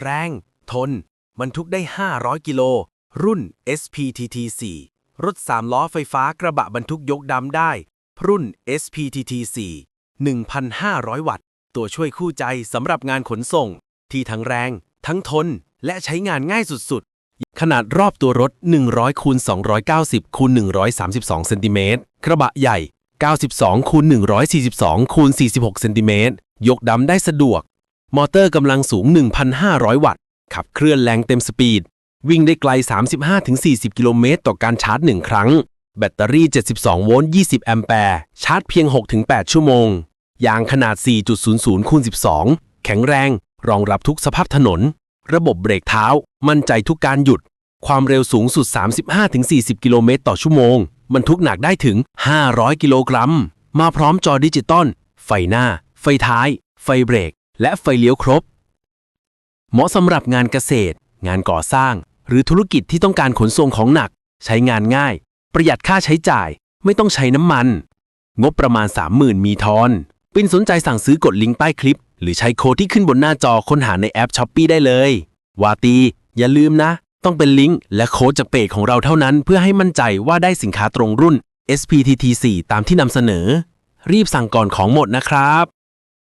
แรง ทน บรรทุกได้ 500 กิโล รุ่น SPTT4 รถ 3 ล้อไฟฟ้ากระบะบรรทุกยกดำได้ รุ่น SPTT4 1,500 วัตต์ ตัวช่วยคู่ใจสำหรับงานขนส่ง ที่ทั้งแรง ทั้งทน และใช้งานง่ายสุดๆ ขนาดรอบตัวรถ 100คูณ290คูณ132เซนติเมตรกระบะใหญ่ 92คูณ142คูณ46เซนติเมตรยกดำได้สะดวก มอเตอร์กำลังสูง 1,500 วัตต์ ขับเคลื่อนแรงเต็มสปีด วิ่งได้ไกล 35-40 กิโลเมตรต่อการชาร์จ 1 ครั้ง แบตเตอรี่ 72 โวลต์ 20 แอมแปร์ ชาร์จเพียง 6-8 ชั่วโมง ยางขนาด 4.00คูณ12 แข็งแรง รองรับทุกสภาพถนน ระบบเบรกเท้า มั่นใจทุกการหยุด ความเร็วสูงสุด 35-40 กิโลเมตรต่อชั่วโมง บรรทุกหนักได้ถึง 500 กิโลกรัม มาพร้อมจอดิจิตอล ไฟหน้า ไฟท้าย ไฟเบรก และไฟเลี้ยวครบ เหมาะสำหรับงานเกษตร งานก่อสร้าง หรือธุรกิจที่ต้องการขนส่งของหนัก ใช้งานง่าย ประหยัดค่าใช้จ่าย ไม่ต้องใช้น้ำมัน งบประมาณ 30,000 มีทอน ปินสนใจสั่งซื้อกดลิงก์ใต้คลิป หรือใช้โค้ดที่ขึ้นบนหน้าจอค้นหาในแอปช้อปปีได้เลยวาตี อย่าลืมนะ ต้องเป็นลิงก์และโค้ดจากเพจของเราเท่านั้น เพื่อให้มั่นใจว่าได้สินค้าตรงรุ่น SPTT4 ตามที่นำเสนอ รีบสั่งก่อนของหมดนะครับ